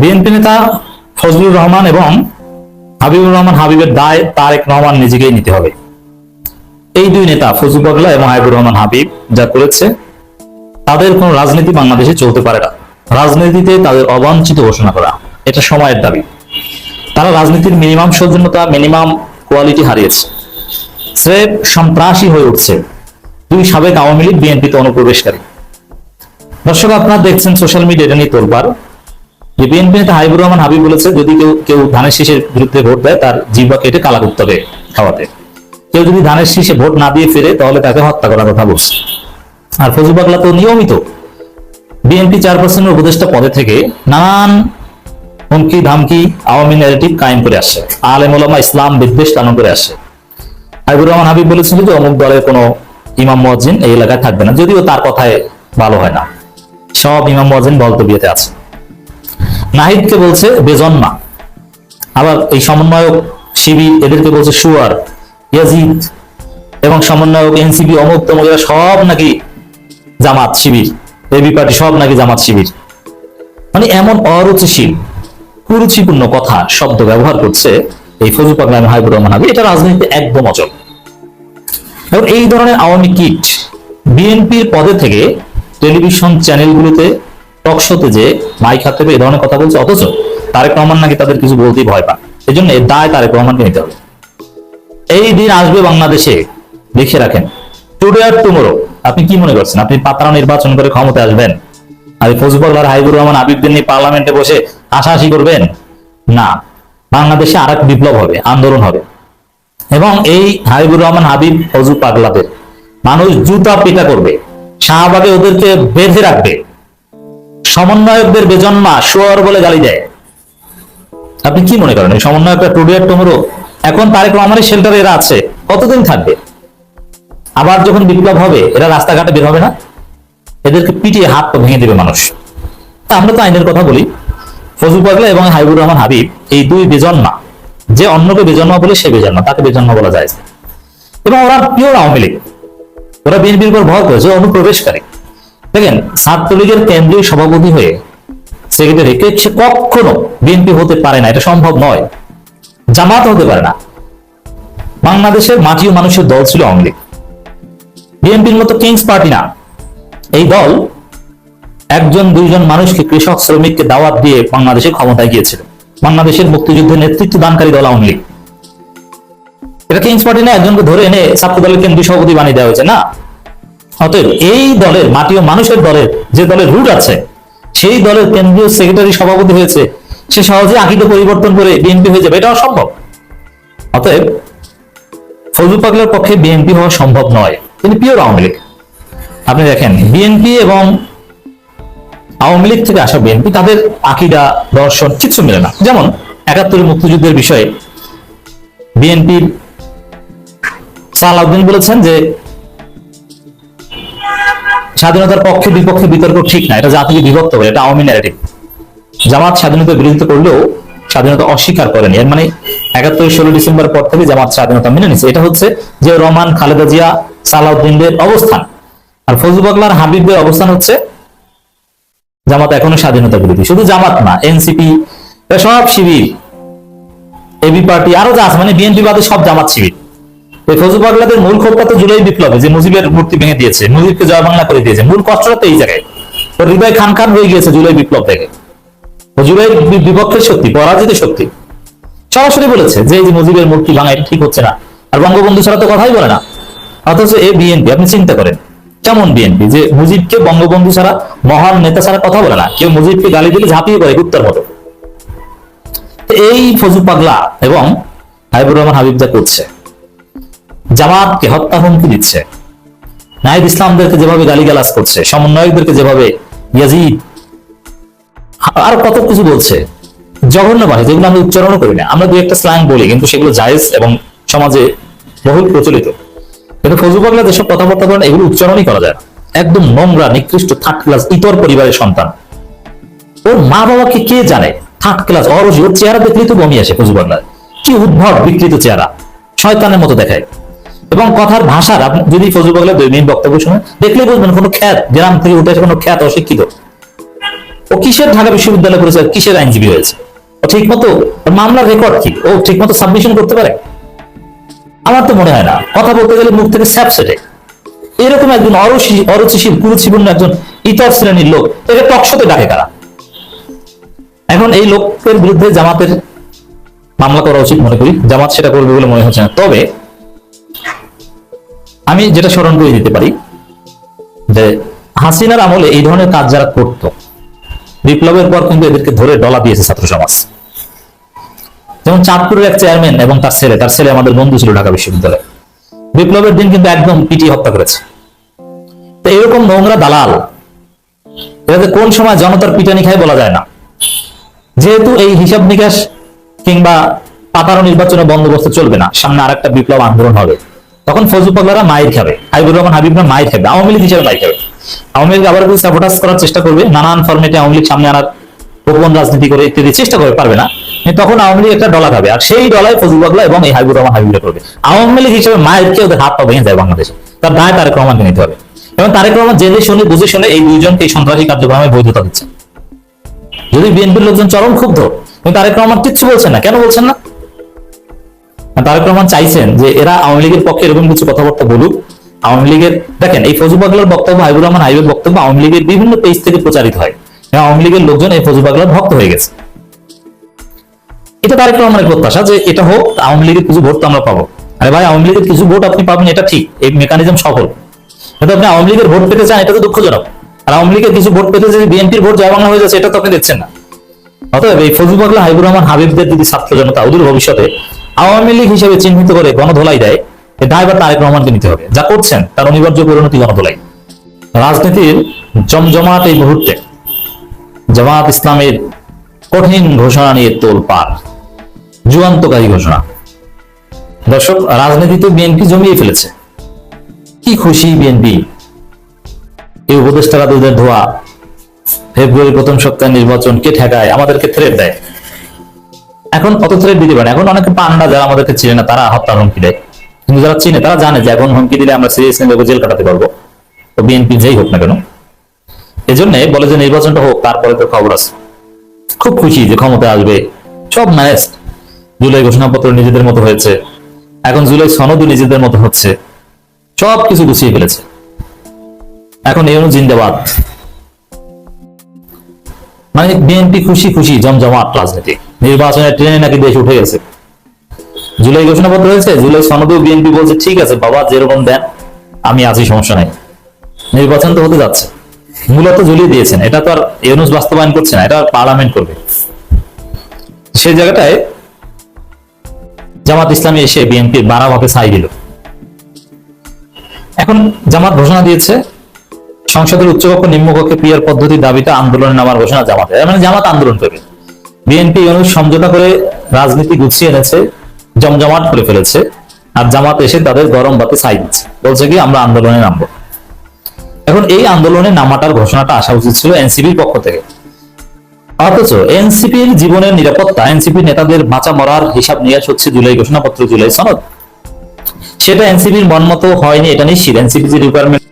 BNP নেতা ফজলুর রহমান এবং হাবিবুর রহমান হাবিবের দায় তারেক রহমান নিজেকেই নিতে হবে। এই দুই নেতা ফজলু পাগলা এবং হাবিবুর রহমান হাবিব, যা করেছে, তাদের কোন রাজনীতি বাংলাদেশে চলতে পারে না। রাজনীতিতে তাদের অবাঞ্ছিত ঘোষণা করা, এটা সময়ের দাবি। তারা রাজনীতির মিনিমাম সৌজন্যতা, মিনিমাম কোয়ালিটি হারিয়েছে। স্রেফ সন্ত্রাসী হয়ে উঠছে দুই সাবেক আওয়ামী লীগ বিএনপিতে অনুপ্রবেশকারী। দর্শক, আপনারা দেখছেন সোশ্যাল মিডিয়া, এটা নিয়ে তোলবার যে বিএনপি নেতা হাবিবুর রহমান হাবিব বলেছে, যদি কেউ কেউ ধানের শীষের বিরুদ্ধে ভোট দেয়, তার জিহ্বা কেটে কালা করতে হবে খাওয়াতে। কেউ যদি ধানের শীষে ভোট না দিয়ে ফিরে, তাহলে তাকে হত্যা করার কথা বলছে। আর ফজু পাগলা তো নিয়মিত বিএনপি চেয়ারপারসনের উপদেষ্টা পদে থেকে নানান হুমকি, ধামকি, আওয়ামী ন্যারেটিভ কায়েম করে আসছে আলেম ওলামা ইসলাম বিদ্বেষ লালন করে আসছে হাবিবুর রহমান হাবিব বলেছিল যে, অমুক দলের কোনো ইমাম মজ্জিন এই এলাকায় থাকবে না, যদিও তার কথায় ভালো হয় না। সব ইমাম মজ্জিন বলতে বিয়েতে আছে। নাহিদকে বলছে বেজন্মা। আবার এই সমন্বয়ক শিবির এদেরকে বলছে সুয়ার, ইয়াজিদ এবং সমন্বয়ক এনসিপি, অমুক তমুক, এরা সব নাকি জামাত শিবির, এবি পার্টি সব নাকি জামাত শিবির। মানে এমন অরুচিশীল, কুরুচিপূর্ণ কথা, শব্দ ব্যবহার করছে এই ফজু পাগলাম হাইবুর রহমান হাবি এটা রাজনীতিতে একদম অচল। এবং এই ধরনের আওয়ামী কিট বিএনপির পদে থেকে টেলিভিশন চ্যানেলগুলোতে টক শোতে যে মাইক হাতে পেয়ে এই ধরনের কথা বলছে, অথচ তারেক রহমান নাকি তাদের কিছু বলতেই ভয় পান এই জন্য এর দায় তারেক রহমানকে নিতে হবে। এই দিন আসবে বাংলাদেশে দেখে রাখেন টুডে আর টুমোরো আপনি কি মনে করছেন? আপনি পাতারা নির্বাচন করে ক্ষমতায় আসবেন? আর ফজলুল হাইবুর রহমান আবিবদের নিয়ে পার্লামেন্টে বসে হাসাহাসি করবেন? না, বাংলাদেশে আর এক বিপ্লব হবে, আন্দোলন হবে। এবং এই হাবিবুর রহমান হাবিব ফজু পাগলাদের, মানুষ জুতা পিটা করবে, শাহবাগে ওদেরকে বেঁধে রাখবে। সমন্বয়কদের বেজন্মা শোয়ার বলে গালি দেয়। আপনি কি মনে করেন সমন্বয়করা টুডিয়ার টুমরো এখন তারেক রহমানের শেল্টারে এরা আছে, কতদিন থাকবে? আবার যখন বিপ্লব হবে, এরা রাস্তাঘাটে বের হবে না? এদেরকে পিটিয়ে হাত তো ভেঙে দেবে মানুষ। তা আমরা তো আইনের কথা বলি। ফজু পাগলা এবং হাবিবুর রহমান হাবিব এই দুই বেজন্মা, যে অন্যকে বেজন্মা বলে সে বেজন্মা, তাকে বেজন্মা বলা যায়। এবং ওরা পিওর আওয়ামী লীগ। ওরা বিএনপির উপর ভর করেছে অনুপ্রবেশকারী। দেখেন, ছাত্রলীগের কেন্দ্রীয় সভাপতি হয়ে সেক্রেটারি সে কখনো বিএনপি হতে পারে না, এটা সম্ভব নয়। জামাত হতে পারে না। বাংলাদেশের মাটি মানুষের দল ছিল আওয়ামী বিএনপির মতো কিংস পার্টি না। এই দল একজন, দুইজন মানুষকে কৃষক, শ্রমিককে দাওয়াত দিয়ে বাংলাদেশে ক্ষমতায় গিয়েছিল। বাংলাদেশের মুক্তিযুদ্ধের নেতৃত্ব দানকারী দল আওয়ামী লীগ। এটা কিংস পার্টি না, একজনকে ধরে এনে ছাত্র দলের কেন্দ্রীয় সভাপতি বানিয়ে দেওয়া হয়েছে, না। অতএব এই দলের মাটি ও মানুষের দলের যে দলের রুট আছে, সেই দলের কেন্দ্রীয় সেক্রেটারি সভাপতি হয়েছে, সে সহজে আকিদে পরিবর্তন করে বিএনপি হয়ে যাবে। এটা অসম্ভব। অতএব ফজলু পাগলার পক্ষে বিএনপি হওয়া সম্ভব নয়। তিনি পিওর আওয়ামী লীগ। আপনি দেখেন বিএনপি এবং আওয়ামী লীগ থেকে আসা বিএনপি তাদের আকিদা দর্শন কিছু মেলে না। যেমন একাত্তরের মুক্তিযুদ্ধের বিষয়ে বিএনপির সালাউদ্দিন বলেছেন যে স্বাধীনতার পক্ষে, বিপক্ষে বিতর্ক ঠিক না, এটা জাতিকে বিভক্ত করে, এটা আওয়ামী ন্যারেটিভ জামাত স্বাধীনতার বিরোধিতা করলেও স্বাধীনতা অস্বীকার করেনি। এর মানে একাত্তর ষোলো ডিসেম্বর পর থেকে জামাত স্বাধীনতা মেনে নিছে। এটা হচ্ছে যে রহমান, খালেদা জিয়া, সালাউদ্দিনদের অবস্থান। আর ফজলু বাগলার হাবিবদের অবস্থান হচ্ছে জামাত এখনও স্বাধীনতা বিরোধী। শুধু জামাত না এনসিপি সব শিবির এবি পার্টি আরও যা আছে মানে বিএনপি বাদে সব জামাত শিবির। এই ফজলু পাগলাদের মূল ক্ষোভটা তো জুলাই বিপ্লবে যে মুজিবের মূর্তি ভেঙে দিয়েছে, মুজিবকে জয় বাংলা করে দিয়েছে। মূল কষ্টটা তো এই জায়গায়। হৃদয় খান খান হয়ে গিয়েছে জুলাই বিপ্লব থেকে। জুলাই বিপক্ষের শক্তি, পরাজিত শক্তি। সরাসরি বলেছে যে, এই যে মুজিবের মূর্তি ভাঙা ঠিক হচ্ছে না। আর বঙ্গবন্ধু ছাড়া তো কথাই বলে না। অথচ এ বিএনপি, আপনি চিন্তা করেন, কেমন বিএনপি? যে মুজিবকে বঙ্গবন্ধু ছাড়া, মহান নেতা ছাড়া কথা বলে না। কেউ মুজিবকে গালি দিলে ঝাঁপিয়ে পড়ে উত্তর মতো। এই ফজু পাগলা এবং হাবিবুর রহমান হাবিব যা করছে জামাতকে হত্যা হুমকি দিচ্ছে। নাহিদ ইসলামদেরকে যেভাবে গালিগালাজ করছে, সমন্বয়কদেরকে যেভাবে ইয়াজিদ, আর কত কিছু বলছে। জঘন্য ভাষা যেগুলো আমরা উচ্চারণও করি না। আমরা দুই একটা স্ল্যাং বলি, কিন্তু সেগুলো জায়েজ এবং সমাজে বহুল প্রচলিত। কিন্তু ফজু পাগলা যেসব কথাবার্তা বলেন, এগুলো উচ্চারণই করা যায় একদম নোংরা, নিকৃষ্ট, থার্ড ক্লাস, ইতর পরিবারের সন্তান। ওর মা বাবাকে কে জানে? থার্ড ক্লাস, অরজি, ওর চেহারা দেখলেই তো বমি আসে ফজু পাগলার। কি উদ্ভব বিকৃত চেহারা। শয়তানের মতো দেখায়। এবং কথার ভাষার আপনি যদি ফজল পাগলা দুই মিনিট বক্তব্য শুনে দেখলে বুঝবেন কোনো খ্যাত, গ্রাম থেকে উঠে এসে কোনো খ্যাত অশিক্ষিত। ও কিসের ঢাকা বিশ্ববিদ্যালয় আর কিসের আইনজীবী হয়েছে? ও ঠিক মতো মামলার রেকর্ড কি? ও ঠিক মতো সাবমিশন করতে পারে? আমার তো মনে হয় না। কথা বলতে গেলে মুখ থেকে স্যাপ সেটে এরকম একজন অরুচি অরুচিশীল, কুরুচিপূর্ণ একজন ইতর শ্রেণির লোক, একে টকশতে ডাকে কারা? এখন এই লোকের বিরুদ্ধে জামাতের মামলা করা উচিত মনে করি। জামাত সেটা করবে বলে মনে হচ্ছে না। তবে আমি যেটা স্মরণ করে দিতে পারি, যে হাসিনার আমলে এই ধরনের কাজ যারা করত, বিপ্লবের পর কিন্তু এদেরকে ধরে ডলা দিয়েছে ছাত্র সমাজ। যেমন চাঁদপুরের এক চেয়ারম্যান এবং তার ছেলে তার ছেলে আমাদের বন্ধু ছিল ঢাকা বিশ্ববিদ্যালয়ে। বিপ্লবের দিন কিন্তু একদম পিটিয়ে হত্যা করেছে। তো এরকম নোংরা দালাল, এটাতে কোন সময় জনতার পিটানি খায় বলা যায় না। যেহেতু এই হিসাব নিকাশ কিংবা পাতারো নির্বাচনের বন্দোবস্ত চলবে না, সামনে আরেকটা বিপ্লব আন্দোলন হবে। তখন ফজু পাগলারা মায়ের খাবে, হাবিবুর রহমান হাবিবরা মায়ের খাবে, আওয়ামী লীগ হিসেবে মায়ের খাবে। আওয়ামী লীগ আবার সাপোর্টাস করার চেষ্টা করবে, নানান ফর্মেটে আওয়ামী লীগ সামনে আনার গোপন রাজনীতি করে ইত্যাদি চেষ্টা করবে, পারবে না। তখন আওয়ামী লীগ একটা ডলা খাবে, আর সেই ডলায় ফজু পাগলা এবং এই হাবিবুর রহমান হাবিবরা করবে। আওয়ামী লীগ হিসেবে মায়ের কে ওদের হাত পা ভেঙে যায় বাংলাদেশে। তার দায় তারেক রহমানকে নিতে হবে। এবং তারেক রহমান জেনে শুনে, বুঝে শুনে এই দুইজনকে এই সন্ত্রাসী কার্যক্রমে বৈধতা দিচ্ছে। যদি বিএনপির লোকজন চরম ক্ষুব্ধ তারেক রহমান কিচ্ছু বলছেন না। কেন বলছেন না? তারেক রহমান চাইছেন যে এরা আওয়ামী লীগের পক্ষে এরকম কিছু কথাবার্তা বলুক। আওয়ামী লীগের, দেখেন, এই ফজু পাগলার বক্তব্য হাইবুর রহমান হাইবের বক্তব্য আওয়ামী লীগের বিভিন্ন পেজ থেকে প্রচারিত হয়। আওয়ামী লীগের লোকজন এই ফজু পাগলার ভক্ত হয়ে গেছে। এটা তারেক রহমানের প্রত্যাশা যে এটা হোক, আওয়ামী লীগের কিছু ভোট তো আমরা পাবো। আরে ভাই, আওয়ামী লীগের কিছু ভোট আপনি পাবেন, এটা ঠিক। এই মেকানিজম সফল। কিন্তু আপনি আওয়ামী লীগের ভোট পেতে চান, এটা তো দুঃখজনক। আর আওয়ামী লীগের কিছু ভোট পেতে যদি বিএনপির ভোট জয় বাংলা হয়ে যাচ্ছে, এটা তো আপনি দেখছেন না। অতএব এই ফজল পাগলা হাইবুর রহমান, হাবিবদের যদি ছাত্র জনতা, অদূর ভবিষ্যতে আওয়ামী লীগ হিসেবে চিহ্নিত করে গণধোলাই দেয় দায়বার তারেক রহমানকে নিতে হবে। যা করছেন, তার অনিবার্য পরিণতি গণধোলাই। রাজনীতির জমজমাট এই মুহূর্তে জামাত ইসলামের কঠিন ঘোষণা নিয়ে তোল পার। যুগান্তকারী ঘোষণা। দর্শক, রাজনীতিতে বিএনপি জমিয়ে ফেলেছে। কি খুশি বিএনপি। এই উপদেষ্টারা দুধের ধোয়া। ফেব্রুয়ারি প্রথম সপ্তাহে নির্বাচন কে ঠেকায়, আমাদেরকে থ্রেট দেয়। এখন অত থ্রেট দিতে পারে এখন অনেকে পান্ডা যারা আমাদেরকে চিনে না, তারা হত্যার হুমকি দেয়। কিন্তু যারা চিনে, তারা জানে যে এখন হুমকি দিলে আমরা সিরিয়াস নেবে, জেল কাটাতে পারব। তো বিএনপি যেই হোক না কেন। এই জন্য বলে যে নির্বাচনটা হোক, তারপরে তো খবর আছে। খুব খুশি যে ক্ষমতা আসবে। সব ম্যানেজ জুলাই ঘোষণাপত্র নিজেদের মতো হয়েছে। এখন জুলাই সনদও নিজেদের মতো হচ্ছে। সব কিছু গুছিয়ে ফেলেছে। এখন এই জিন্দাবাদ। মানে বিএনপি খুশি খুশি জমজমাট রাজনীতি। নির্বাচনের ট্রেনে নাকি দেশ উঠে গেছে। জুলাই ঘোষণাপত্র হয়েছে, জুলাই সনদেও বিএনপি বলছে, ঠিক আছে, বাবা, যেরকম দেন, আমি আছি, সমস্যা নাই। নির্বাচন তো হতে যাচ্ছে। মূলত ঝুলিয়ে দিয়েছেন। এটা তো আর ইউনুস বাস্তবায়ন করছে না, এটা পার্লামেন্ট করবে। সেই জায়গাটায় জামাত ইসলামী এসে বিএনপির বাড়া ভাবে ছাই দিল। এখন জামাত ঘোষণা দিয়েছে, সংসদের উচ্চকক্ষ নিম্নকক্ষে পিয়ার পদ্ধতি দাবিতে আন্দোলনে নামার ঘোষণা জামাতে মানে জামাত আন্দোলন করবে। বিএনপি অনুষ সমঝোতা করে রাজনীতি গুছিয়ে এনেছে, জমজমাট করে ফেলেছে, আর জামাত এসে তাদের গরম বাতে ছাই দিচ্ছে। বলছে কি, আমরা আন্দোলনে নামবো। এখন এই আন্দোলনে নামাটার ঘোষণাটা আসা উচিত ছিল এনসিপির পক্ষ থেকে। অথচ এনসিপির জীবনের নিরাপত্তা, এনসিপি নেতাদের বাঁচা মরার হিসাব নিকাশ হচ্ছে জুলাই ঘোষণাপত্র, জুলাই সনদ। সেটা এনসিপির মন মতো হয়নি, এটা নিশ্চিত। এনসিপি যে রিকোয়ারমেন্ট